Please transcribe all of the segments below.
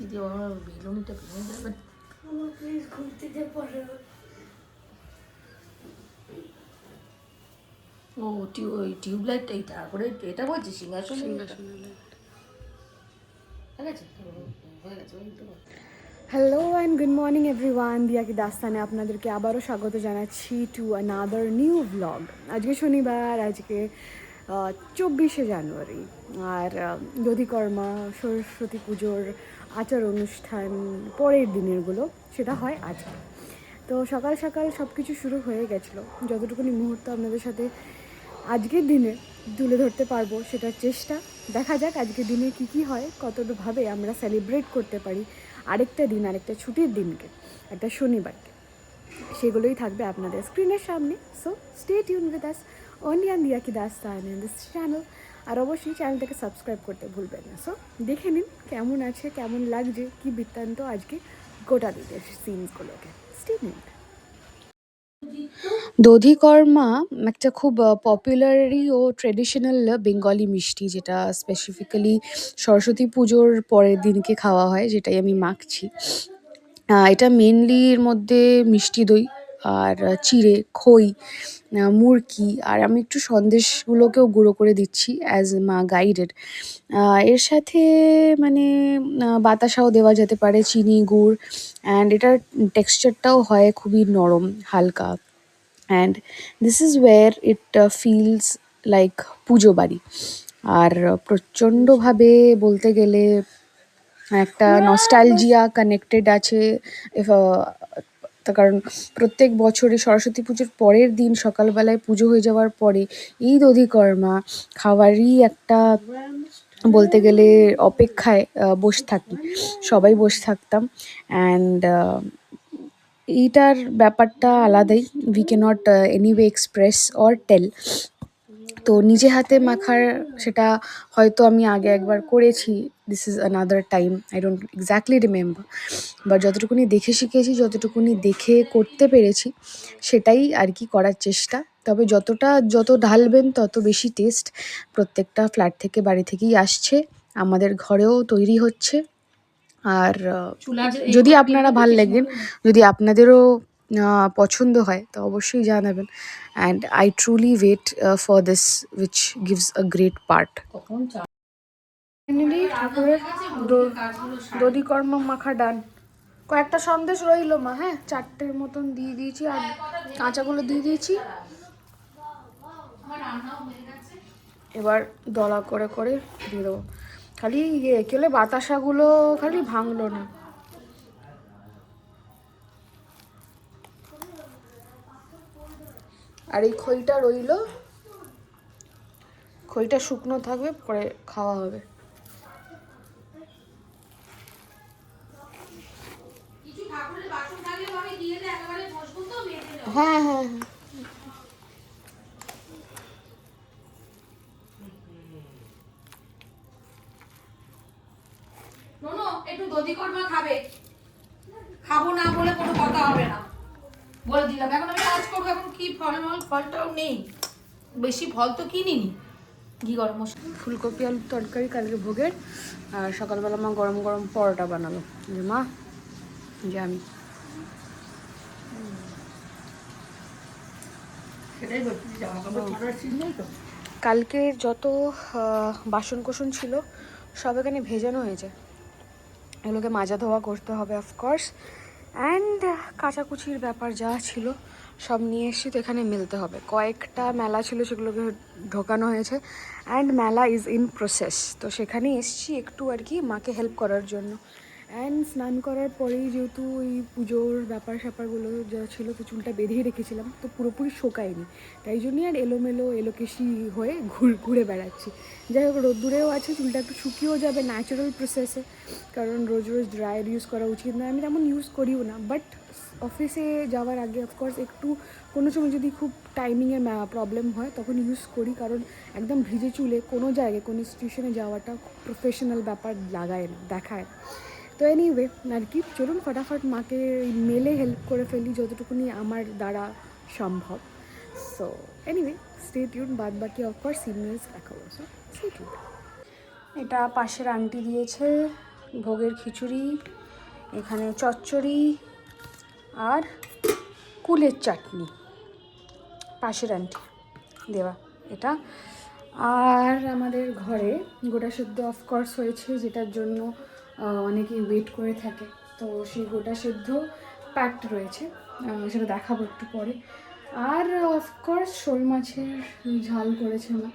দিয়ে আমার বেলুনিটা ভেঙে যাবে ও ওই টিউবলাইটটা তারপরে এটা বলছি সিংহাসন হয়ে গেছে hello and good morning everyone দিয়াকি দাস্তানে আপনাদেরকে আবারও স্বাগত জানাচ্ছি টু আনাদার নিউ ব্লগ আজকে শনিবার আজকে চব্বিশে জানুয়ারি। আর দধিকর্মা, সরস্বতী পুজোর আচার অনুষ্ঠান পরের দিনেরগুলো, সেটা হয় আজকে। তো সকাল সকাল সব কিছু শুরু হয়ে গেছিল। যতটুকুনি মুহূর্ত আপনাদের সাথে আজকের দিনে তুলে ধরতে পারব, সেটার চেষ্টা। দেখা যাক আজকের দিনে কি কি হয় কতভাবে আমরা সেলিব্রেট করতে পারি আরেকটা দিন, আরেকটা ছুটির দিনকে, একটা শনিবারকে। সেগুলোই থাকবে আপনাদের স্ক্রিনের সামনে। So stay tuned with us only and Diya কি দাস দিস চ্যানেল আর অবশ্যই চ্যানেলটাকে সাবস্ক্রাইব করতে ভুলবেন না। সো দেখে নিন কেমন আছে, কেমন লাগছে, কি বৃত্তান্ত আজকে গোটা দিনের সিনসগুলোকে স্টে নিন দধিকর্মা একটা খুব পপুলারই ও ট্রেডিশনাল বেঙ্গলি মিষ্টি যেটা স্পেসিফিক্যালি সরস্বতী পুজোর পরের দিনকে খাওয়া হয়, যেটাই আমি মাখছি। এটা মেনলি এর মধ্যে মিষ্টি দই। আর চিড়ে খই মুরকি আর আমি একটু সন্দেশগুলোকেও গুঁড়ো করে দিচ্ছি অ্যাজ মা গাইডেড এর সাথে মানে বাতাসাও দেওয়া যেতে পারে চিনি গুড় অ্যান্ড এটার টেক্সচারটাও হয় খুবই নরম হালকা। And this is where it feels like Pujo bari. আর প্রচণ্ডভাবে বলতে গেলে একটা নস্টালজিয়া কানেক্টেড আছে তার কারণ প্রত্যেক বছরে সরস্বতী পুজোর পরের দিন সকালবেলায় পুজো হয়ে যাওয়ার পরে ঈদ অধিকর্মা খাওয়ারই একটা বলতে গেলে অপেক্ষায় বসে থাকি। সবাই বসে থাকতাম। অ্যান্ড এইটার ব্যাপারটা আলাদাই। We can't anyway express or tell তো নিজে হাতে মাখার সেটা হয়তো আমি আগে একবার করেছি। This is another time I don't exactly remember বা যতটুকুনি দেখে শিখেছি যতটুকুনি দেখে করতে পেরেছি সেটাই আর কি করার চেষ্টা। তবে যতটা যত ঢালবেন তত বেশি টেস্ট প্রত্যেকটা ফ্ল্যাট থেকে বাড়ি থেকেই আসছে। আমাদের ঘরেও তৈরি হচ্ছে। আর যদি আপনারা ভালো লাগেন যদি আপনাদেরও পছন্দ হয়, তো অবশ্যই জানাবেন। And I truly wait for this which gives a great part দধিকর্ম মাখা ডান। কয়েকটা সন্দেশ রইল মা হ্যাঁ? চারটের মতন দিয়ে দিয়েছি আর কাঁচাগুলো দিয়ে দিয়েছি। এবার দলা করে করে দিয়ে দেবো। খালি ইয়ে কেলে বাতাসাগুলো খালি ভাঙলো না। আর এই খইটা রইল। খইটা শুকনো থাকবে পরে খাওয়া হবে। হ্যাঁ হ্যাঁ হ্যাঁ। একটু দধি কর্মা খাবে। খাব না বলে কোনো কথা হবে না। বলে দিলাম এখন আমি কাজ করব এখন কি ফল মল ফলটাও নেই। বেশি ফল তো কিনিনি। ঘি গরম মশলা। ফুলকপি আলুর তরকারি কালকে ভোগের আর সকালবেলা মা গরম গরম পরোটা বানালো। যে মা যে আমি। কালকের যত বাসন কোসন ছিল সব এখানে ভেজানো হয়েছে। এগুলোকে মাজা ধোয়া করতে হবে অফকোর্স অ্যান্ড কাচাকুচির ব্যাপার যা ছিল, সব নিয়ে এসেছি তো এখানে মিলতে হবে। কয়েকটা মেলা ছিল সেগুলোকে ঢোকানো হয়েছে। অ্যান্ড মেলা ইজ ইন প্রসেস তো সেখানে এসছি একটু আর কি মাকে হেল্প করার জন্য। অ্যান্ড স্নান করার পরেই যেহেতু ওই পুজোর ব্যাপার স্যাপারগুলো যা ছিল, তো চুলটা বেঁধেই রেখেছিলাম, তো পুরোপুরি শোকায়নি। তাই জন্যই আর এলোমেলো এলোকেশি হয়ে ঘুর, ঘুরে বেড়াচ্ছি। যাই হোক, রোদ্দুরেও আছে, চুলটা একটু শুকিয়েও যাবে ন্যাচারাল প্রসেসে কারণ রোজ রোজ ড্রায়ার ইউজ করা উচিত না আমি তেমন ইউজ করিও না বাট অফিসে যাওয়ার আগে অফকোর্স একটু কোনো সময় যদি খুব টাইমিংয়ের প্রবলেম হয়, তখন ইউজ করি, কারণ একদম ভিজে চুলে কোনো জায়গায়, কোনো ইনস্টিটিউশনে যাওয়াটা প্রফেশনাল ব্যাপার লাগায় না, দেখায় তো এনিওয়ে আর কি চলুন ফটাফট মাকে মেলে হেল্প করে ফেলি যতটুকুনি আমার দ্বারা সম্ভব। সো এনিওয়ে স্টে টিউন বাদ বাকি অফকোর্স সিগনালস দেখাবো সো এটা পাশের আন্টি দিয়েছে, ভোগের খিচুড়ি, এখানে চচ্চড়ি আর কুলের চাটনি। পাশের আন্টি দেওয়া এটা। আর আমাদের ঘরে গোটা সেদ্ধ অফকোর্স হয়েছে, যেটার জন্য অনেকেই ওয়েট করে থাকে। তো সেই গোটা সেদ্ধ প্যাকড রয়েছে। সেটা দেখাবো একটু পরে। আর অফকোর্স শোল মাছের ঝাল করেছে মা।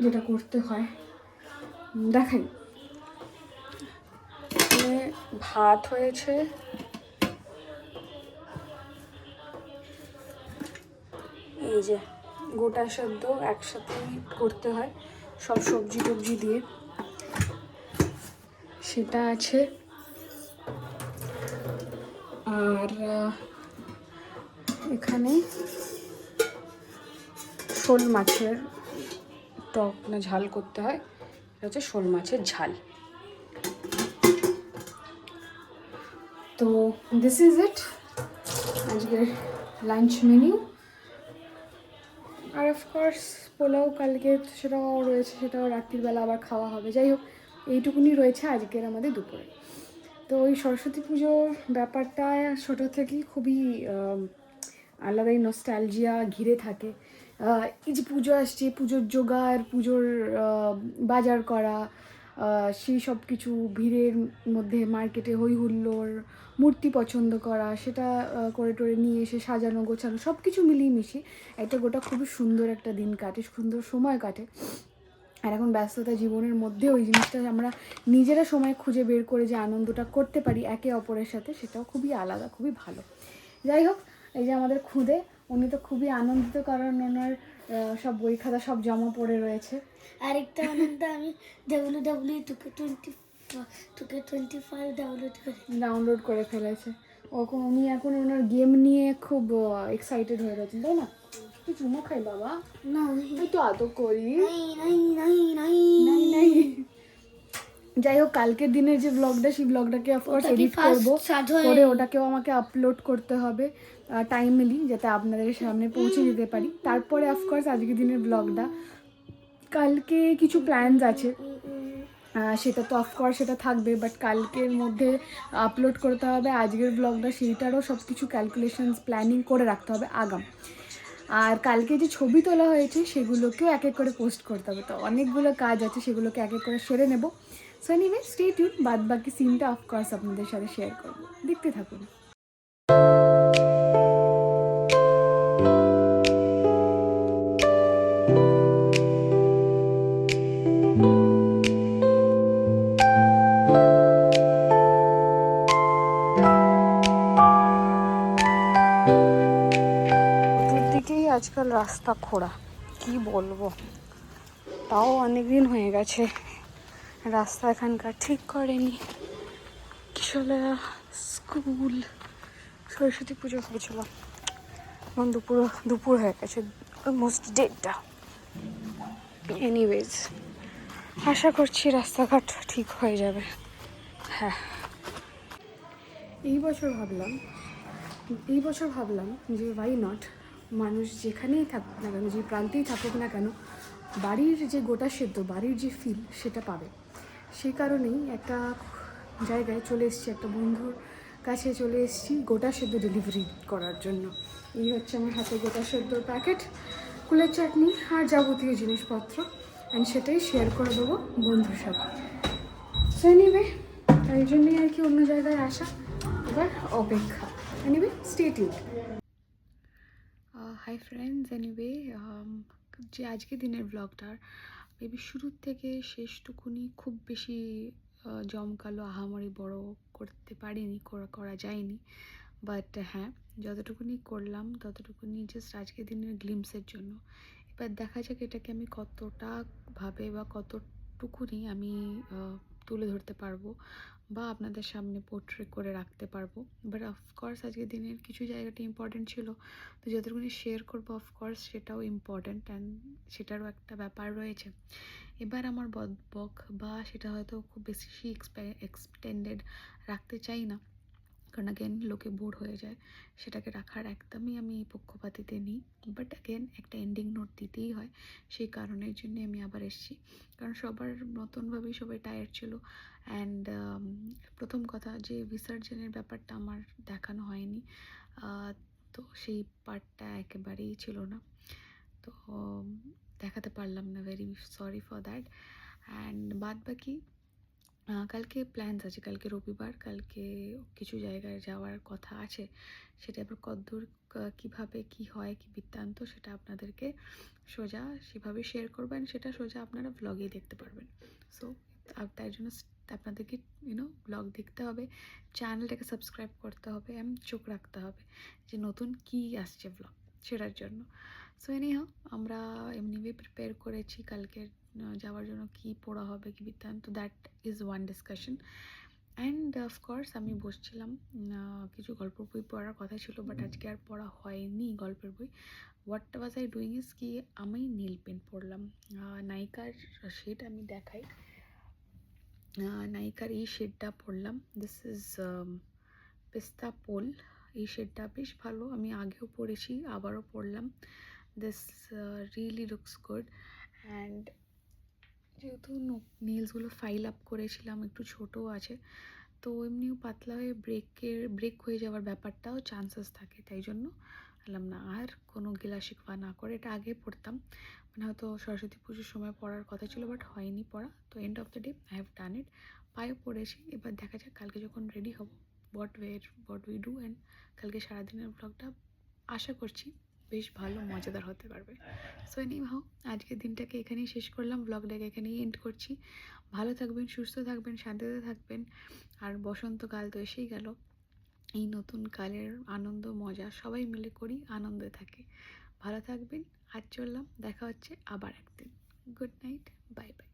যেটা করতে হয়। দেখাই। ভাত হয়েছে। এই যে, গোটা সেদ্ধ একসাথে করতে হয়। সব সবজি টবজি দিয়ে। সেটা আছে। আর এখানে শোল মাছের টক না ঝাল করতে হয়। এটা হচ্ছে শোল মাছের ঝাল। তো দিস ইজ ইট আজকের লাঞ্চ মেনিউ আর অফকোর্স পোলাও কালকে সেটাও রয়েছে, সেটাও রাত্রিবেলা আবার খাওয়া হবে। যাই হোক এইটুকুনি রয়েছে আজকের আমাদের দুপুরে। তো ওই সরস্বতী পুজোর ব্যাপারটা ছোটো থেকেই খুবই আলাদাই নস্টালজিয়া ঘিরে থাকে। এই যে পুজো আসছে, পুজোর জোগাড়, পুজোর বাজার করা সেই সব কিছু ভিড়ের মধ্যে মার্কেটে হই হুল্লোড় মূর্তি পছন্দ করা, সেটা করে টোরে নিয়ে এসে সাজানো, গোছানো সব কিছু মিলিয়ে মিশিয়ে একটা গোটা খুবই সুন্দর একটা দিন কাটে, সুন্দর সময় কাটে। আর এখন ব্যস্ততা জীবনের মধ্যে ওই জিনিসটা আমরা নিজেরা সময় খুঁজে বের করে যে আনন্দটা করতে পারি একে অপরের সাথে সেটাও খুবই আলাদা খুবই ভালো। যাই হোক এই যে আমাদের খুদে উনি তো খুবই আনন্দিত কারণ ওনার সব বই খাতা সব জমা পড়ে রয়েছে। আরেকটা আনন্দ আমি W W two K twenty two K twenty five download করি। ডাউনলোড করে ফেলেছে। এখন উনি এখন ওনার গেম নিয়ে খুব এক্সাইটেড হয়ে রয়েছেন তাই না? তুই চুমো খাই বাবা তুই তো আদর করি যাই হোক কালকের দিনের যে ব্লগটা সেই ব্লগটাকে অফকোর্স এডিট করব। করে ওটাকেও আমাকে আপলোড করতে হবে টাইমলি যাতে আপনাদের সামনে পৌঁছে দিতে পারি। তারপরে অফকোর্স আজকের দিনের ব্লগটা কালকে কিছু প্ল্যানস আছে। সেটা তো অফকোর্স সেটা থাকবে বাট কালকের মধ্যে আপলোড করতে হবে। আজকের ব্লগটা সেইটারও সব কিছু ক্যালকুলেশনস প্ল্যানিং করে রাখতে হবে আগাম। আর কালকে যে ছবি তোলা হয়েছে সেগুলোকেও এক এক করে পোস্ট করতে হবে। তো অনেকগুলো কাজ আছে, সেগুলোকে এক এক করে সেরে নেব। সো এনিওয়ে স্টে টিউন বাদ বাকি সিনটা অফকোর্স আপনাদের সাথে শেয়ার করব। দেখতে থাকুন। আজকাল রাস্তা খোঁড়া, কি বলব? তাও অনেক দিন হয়ে গেছে। রাস্তা এখানকার ঠিক করেনি। আসলে স্কুল, সরস্বতী পুজো হয়েছিল এখন দুপুর দুপুর হয়ে গেছে অলমোস্ট ডেটটা এনিওয়েজ আশা করছি রাস্তাঘাট ঠিক হয়ে যাবে। হ্যাঁ। এই বছর ভাবলাম, এই বছর ভাবলাম যে ওয়াই নট মানুষ যেখানেই থাকুক না কেন, যে প্রান্তেই থাকুক না কেন, বাড়ির যে গোটা সেদ্ধ, বাড়ির যে ফিল সেটা পাবে। সেই কারণেই একটা জায়গায় চলে এসেছি, একটা বন্ধুর কাছে চলে এসেছি গোটা সেদ্ধ ডেলিভারি করার জন্য। এই হচ্ছে আমার হাতে গোটা সেদ্ধর প্যাকেট কুলের চাটনি আর যাবতীয় জিনিসপত্র। অ্যান্ড সেটাই শেয়ার করে দেবো বন্ধুর সাথে। সে এনিওয়ে তাই জন্যই আর কি অন্য জায়গায় আসা, এবার অপেক্ষা। এনিওয়ে স্টে টিউড হাই ফ্রেন্ডস এনিওয়ে যে আজকে দিনের ব্লগটার মেবি শুরুর থেকে শেষটুকুনি খুব বেশি জমকালো, আহামরি বড় করতে পারিনি, করা যায়নি। বাট হ্যাঁ যতটুকুনি করলাম, ততটুকুনি জাস্ট আজকের দিনের গ্লিমসের জন্য। এবার দেখা যাক এটাকে আমি কতটা ভাবে বা কতটুকুনি আমি তুলে ধরতে পারব বা আপনাদের সামনে পোর্ট্রে করে রাখতে পারব। বাট অফকোর্স আজকের দিনের কিছু জায়গাটা ইম্পর্টেন্ট ছিল। তো যতটুকুনি শেয়ার করব অফকোর্স সেটাও ইম্পর্টেন্ট অ্যান্ড সেটারও একটা ব্যাপার রয়েছে। এবার আমার বক বা সেটা হয়তো খুব বেশি এক্সটেন্ডেড রাখতে চাই না। কারণ অ্যাগেন লোকে বোর হয়ে যায়, সেটাকে রাখার একদমই আমি পক্ষপাতিতে নিই। বাট অ্যাগেন একটা এন্ডিং নোট দিতেই হয়, সেই কারণের জন্য আমি আবার এসেছি। কারণ সবার নতুনভাবেই সবাই টায়ার্ড ছিল। অ্যান্ড প্রথম কথা যে বিসর্জনের ব্যাপারটা আমার দেখানো হয়নি তো সেই পার্টটা একেবারেই ছিল না। তো দেখাতে পারলাম না very sorry for that and বাদ বাকি কালকে প্ল্যানস আছে। কালকে রবিবার কালকে কিছু জায়গায় যাওয়ার কথা আছে। সেটা এবার কদ্দূর কীভাবে কি হয় কি বৃত্তান্ত সেটা আপনাদেরকে সোজা সেভাবে শেয়ার করবেন। সেটা সোজা আপনারা ব্লগেই দেখতে পারবেন। সো তাই জন্য আপনাদেরকে ইউনো ব্লগ দেখতে হবে। চ্যানেলটাকে সাবস্ক্রাইব করতে হবে। এবং চোখ রাখতে হবে যে নতুন কী আসছে ব্লগ সেটার জন্য। সো এনিহাও আমরা এমনিভাবে প্রিপেয়ার করেছি কালকে আহ, যাওয়ার জন্য কি পড়া হবে কি বৃত্তান্ত that is one discussion and of course আমি বসছিলাম কিছু গল্প বই পড়ার কথা ছিল বাট আজকে আর পড়া হয়নি গল্পের বই। What was I doing is কি আমি নীল পেন পড়লাম। নায়িকার শেড আমি দেখাই। নায়িকার এই শেডটা পড়লাম। দিস ইজ পেস্তা পোল এই শেডটা বেশ ভালো আমি আগেও পড়েছি আবারও পড়লাম। This really looks good and যেহেতু নেলসগুলো ফাইল আপ করেছিলাম, একটু ছোটও আছে, তো এমনিও পাতলা হয়ে ব্রেকের ব্রেক হয়ে যাওয়ার ব্যাপারটাও চান্সেস থাকে, তাই জন্য বললাম না, আর কোনো গিলা শিকবা না করে, এটা আগে পড়তাম। মানে হয়তো সরস্বতী পুজোর সময় পড়ার কথা ছিল বাট হয়নি পড়া, তো end of the day I have done it পায়ে পড়েছি, এবার দেখা যাক কালকে যখন রেডি হব what wear what we do and কালকে সারাদিনের ব্লগটা আশা করছি বেশ ভালো মজাদার হতে পারবে। সো এনি হাও আজকের দিনটাকে এখানেই শেষ করলাম। ব্লগটাকে এখানেই এন্ড করছি। ভালো থাকবেন সুস্থ থাকবেন শান্তিতে থাকবেন। আর বসন্তকাল তো এসেই গেল। এই নতুন কালের আনন্দ মজা সবাই মিলে করি আনন্দে থাকি। ভালো থাকবেন আজ চললাম। দেখা হচ্ছে আবার একদিন। Good night bye bye